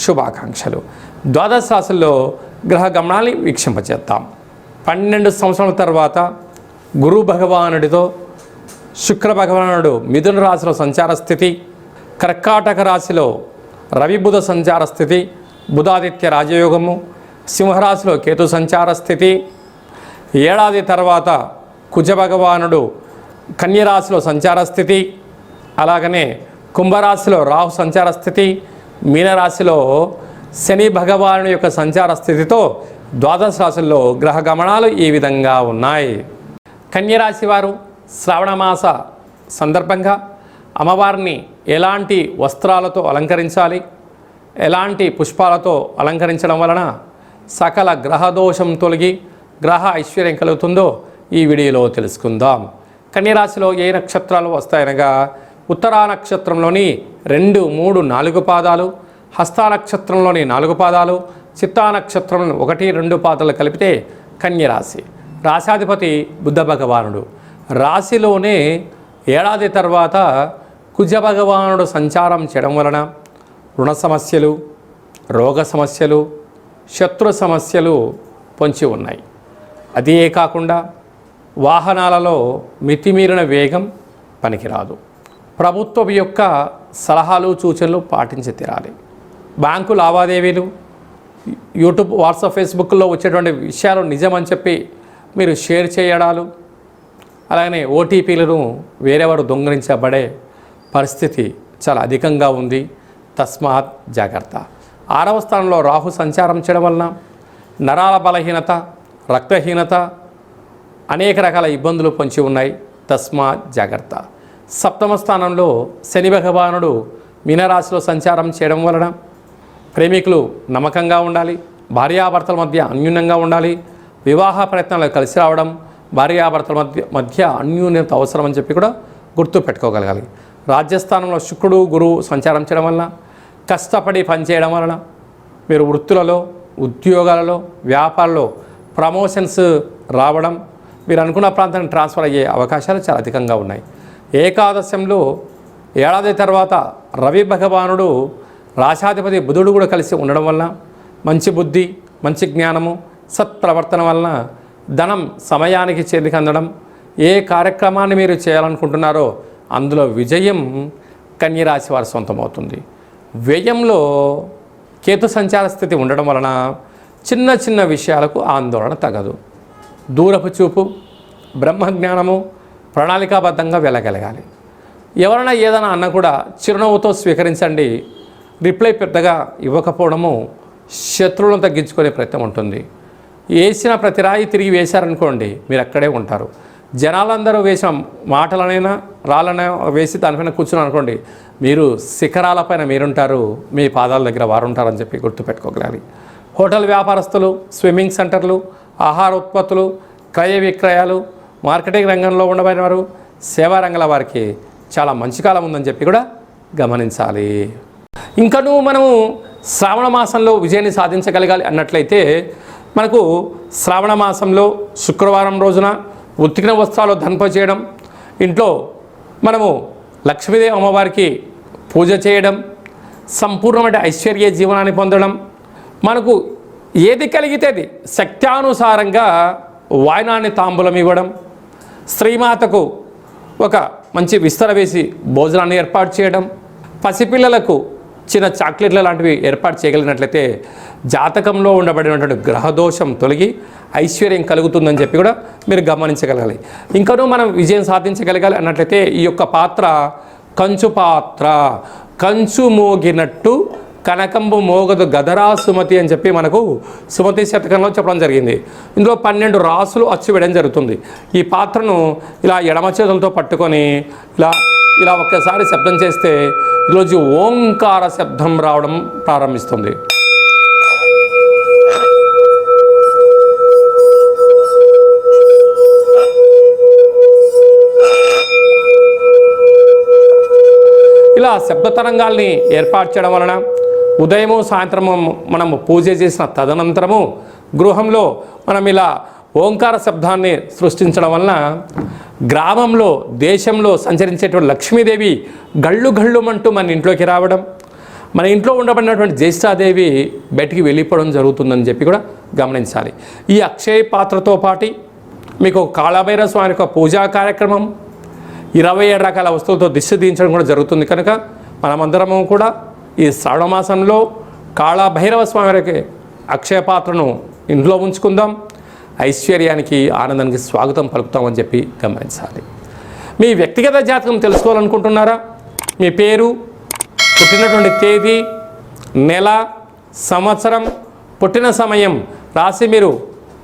శుభాకాంక్షలు. ద్వాదశ రాశుల్లో గ్రహ గమనాన్ని వీక్షింపచేద్దాం. పన్నెండు సంవత్సరాల తర్వాత గురు భగవానుడితో శుక్ర భగవానుడు మిథున రాశిలో సంచార స్థితి కర్కాటక రాశిలో రవిబుధ సంచార స్థితి బుధాదిత్య రాజయోగము సింహరాశిలో కేతు సంచార స్థితి ఏడాది తర్వాత కుజ భగవానుడు కన్యరాశిలో సంచార స్థితి అలాగనే కుంభరాశిలో రాహు సంచార స్థితి మీనరాశిలో శని భగవాను యొక్క సంచార స్థితితో ద్వాదశ రాశుల్లో గ్రహ గమనాలు ఈ విధంగా ఉన్నాయి. కన్యరాశి వారు శ్రావణమాస సందర్భంగా అమ్మవారిని ఎలాంటి వస్త్రాలతో అలంకరించాలి? ఎలాంటి పుష్పాలతో అలంకరించడం వలన సకల గ్రహదోషం తొలగి గ్రహ ఐశ్వర్యం కలుగుతుందో ఈ వీడియోలో తెలుసుకుందాం. కన్యరాశిలో ఏ నక్షత్రాలు వస్తాయనగా ఉత్తరా నక్షత్రంలోని రెండు మూడు నాలుగు పాదాలు హస్తా నక్షత్రంలోని నాలుగు పాదాలు చిత్తా నక్షత్రం ఒకటి రెండు పాదాలు కలిపితే కన్యరాశి. రాశాధిపతి బుద్ధ భగవానుడు. రాశిలోనే ఏడాది తర్వాత కుజ భగవానుడు సంచారం చేయడం వలన రుణ సమస్యలు రోగ సమస్యలు శత్రు సమస్యలు పొంచి ఉన్నాయి. అదే కాకుండా వాహనాలలో మితిమీరిన వేగం పనికిరాదు. ప్రభుత్వం యొక్క సలహాలు సూచనలు పాటించి తీరాలి. బ్యాంకు లావాదేవీలు యూట్యూబ్ వాట్సాప్ ఫేస్బుక్లో వచ్చేటువంటి విషయాలు నిజమని చెప్పి మీరు షేర్ చేయడాలు అలాగనే ఓటీపీలను వేరేవారు దొంగలించబడే పరిస్థితి చాలా అధికంగా ఉంది. తస్మాత్ జాగ్రత్త. ఆరవ స్థానంలో రాహు సంచారం చేయడం వలన నరాల బలహీనత రక్తహీనత అనేక రకాల ఇబ్బందులు పొంచి ఉన్నాయి. తస్మాత్ జాగ్రత్త. సప్తమ స్థానంలో శని భగవానుడు మీనరాశిలో సంచారం చేయడం వలన ప్రేమికులు నమ్మకంగా ఉండాలి భార్యాభర్తల మధ్య అన్యూన్యంగా ఉండాలి వివాహ ప్రయత్నాలు కలిసి రావడం భార్యాభర్తల మధ్య మధ్య అన్యూన్యత అవసరం అని చెప్పి కూడా గుర్తు పెట్టుకోగలగాలి. రాజ్యస్థానంలో శుక్రుడు గురువు సంచారం చేయడం వలన కష్టపడి పనిచేయడం వలన మీరు వృత్తులలో ఉద్యోగాలలో వ్యాపారంలో ప్రమోషన్స్ రావడం మీరు అనుకున్న ప్రాంతానికి ట్రాన్స్ఫర్ అయ్యే అవకాశాలు చాలా అధికంగా ఉన్నాయి. ఏకాదశంలో ఏడాది తర్వాత రవి భగవానుడు రాశాధిపతి బుధుడు కూడా కలిసి ఉండడం వలన మంచి బుద్ధి మంచి జ్ఞానము సత్ప్రవర్తన వలన ధనం సమయానికి చేతికి అందడం ఏ కార్యక్రమాన్ని మీరు చేయాలనుకుంటున్నారో అందులో విజయం కన్యరాశి వారి సొంతమవుతుంది. వ్యయంలో కేతు సంచార స్థితి ఉండడం వలన చిన్న చిన్న విషయాలకు ఆందోళన తగదు. దూరపు చూపు బ్రహ్మజ్ఞానము ప్రణాళికాబద్ధంగా వెళ్ళగలగాలి. ఎవరైనా ఏదైనా అన్న కూడా చిరునవ్వుతో స్వీకరించండి. రిప్లై పెద్దగా ఇవ్వకపోవడము శత్రువులను తగ్గించుకునే ప్రయత్నం ఉంటుంది. వేసిన ప్రతి రాయి తిరిగి వేశారనుకోండి మీరు అక్కడే ఉంటారు. జనాలందరూ వేసిన మాటలనైనా రాళ్ళనైనా వేసి దానిపైన కూర్చున్నారు అనుకోండి మీరు శిఖరాలపైన మీరుంటారు మీ పాదాల దగ్గర వారు ఉంటారని చెప్పి గుర్తుపెట్టుకోగలాలి. హోటల్ వ్యాపారస్తులు స్విమ్మింగ్ సెంటర్లు ఆహార ఉత్పత్తులు క్రయ విక్రయాలు మార్కెటింగ్ రంగంలో ఉండబడిన వారు సేవా రంగాల వారికి చాలా మంచి కాలం ఉందని చెప్పి కూడా గమనించాలి. ఇంకనూ మనము శ్రావణ మాసంలో విజయాన్ని సాధించగలగాలి అన్నట్లయితే మనకు శ్రావణ మాసంలో శుక్రవారం రోజున ఉత్తికిన వస్త్రాలు ధన్ప చేయడం ఇంట్లో మనము లక్ష్మీదేవి అమ్మవారికి పూజ చేయడం సంపూర్ణమైన ఐశ్వర్య జీవనాన్ని పొందడం మనకు ఏది కలిగితే అది శక్త్యానుసారంగా వాయనాన్ని తాంబూలం ఇవ్వడం స్త్రీమాతకు ఒక మంచి విస్తర వేసి భోజనాన్ని ఏర్పాటు చేయడం పసిపిల్లలకు చిన్న చాక్లెట్ల లాంటివి ఏర్పాటు చేయగలిగినట్లయితే జాతకంలో ఉండబడినటువంటి గ్రహదోషం తొలగి ఐశ్వర్యం కలుగుతుందని చెప్పి కూడా మీరు గమనించగలగాలి. ఇంకనూ మనం విజయం సాధించగలగాలి అన్నట్లయితే ఈ యొక్క పాత్ర కంచు పాత్ర కంచు మోగినట్టు కనకంబు మోగదు గదరా సుమతి అని చెప్పి మనకు సుమతి శతకంలో చెప్పడం జరిగింది. ఇందులో పన్నెండు రాసులు అచ్చు వేయడం జరుగుతుంది. ఈ పాత్రను ఇలా ఎడమ చేతులతో పట్టుకొని ఇలా ఇలా ఒక్కసారి శబ్దం చేస్తే ఈరోజు ఓంకార శబ్దం రావడం ప్రారంభిస్తుంది. ఇలా శబ్ద తరంగాల్ని ఏర్పాటు చేయడం వలన ఉదయము సాయంత్రము మనము పూజ చేసిన తదనంతరము గృహంలో మనం ఇలా ఓంకార శబ్దాన్ని సృష్టించడం వలన గ్రామంలో దేశంలో సంచరించేటువంటి లక్ష్మీదేవి గళ్ళు గళ్ళుమంటూ మన ఇంట్లోకి రావడం మన ఇంట్లో ఉండబడినటువంటి జ్యేష్ఠాదేవి బయటికి వెళ్ళిపోవడం జరుగుతుందని చెప్పి కూడా గమనించాలి. ఈ అక్షయ పాత్రతో పాటి మీకు కాళభైర స్వామి యొక్క పూజా కార్యక్రమం ఇరవై ఏడు రకాల వస్తువులతో దిష్టి దించడం కూడా జరుగుతుంది కనుక మనమందరము కూడా ఈ శ్రావణమాసంలో కాళభైరవ స్వామి వారికి అక్షయపాత్రను ఇంట్లో ఉంచుకుందాం. ఐశ్వర్యానికి ఆనందానికి స్వాగతం పలుకుతామని చెప్పి గమనించాలి. మీ వ్యక్తిగత జాతకం తెలుసుకోవాలనుకుంటున్నారా? మీ పేరు పుట్టినటువంటి తేదీ నెల సంవత్సరం పుట్టిన సమయం రాసి మీరు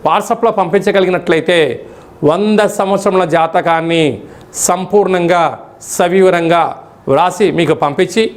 వాట్సాప్లో పంపించగలిగినట్లయితే వంద సంవత్సరముల జాతకాన్ని సంపూర్ణంగా సవివరంగా వ్రాసి మీకు పంపించి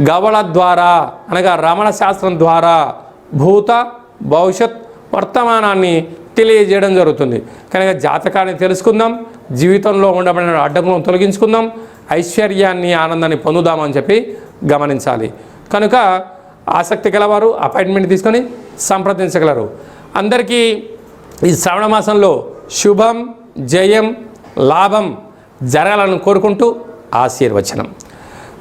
గవళ ద్వారా అనగా రమణ శాస్త్రం ద్వారా భూత భవిష్యత్ వర్తమానాన్ని తెలియజేయడం జరుగుతుంది. కనుక జాతకాన్ని తెలుసుకుందాం జీవితంలో ఉండబడిన అడ్డంకులను తొలగించుకుందాం ఐశ్వర్యాన్ని ఆనందాన్ని పొందుదామని చెప్పి గమనించాలి. కనుక ఆసక్తి గలవారు అపాయింట్మెంట్ తీసుకొని సంప్రదించగలరు. అందరికీ ఈ శ్రావణ మాసంలో శుభం జయం లాభం జరగాలని కోరుకుంటూ ఆశీర్వచనం.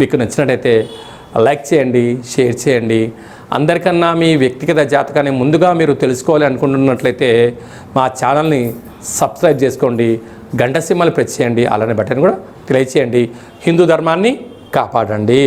మీకు నచ్చినట్టయితే లైక్ చేయండి షేర్ చేయండి. అందరికన్నా మీ వ్యక్తిగత జాతకాన్ని ముందుగా మీరు తెలుసుకోవాలి అనుకుంటున్నట్లయితే మా ఛానల్ని సబ్స్క్రైబ్ చేసుకోండి గంట సింహలు ప్రెస్ చేయండి అలానే బటన్ కూడా తెలియచేయండి. హిందూ ధర్మాన్ని కాపాడండి.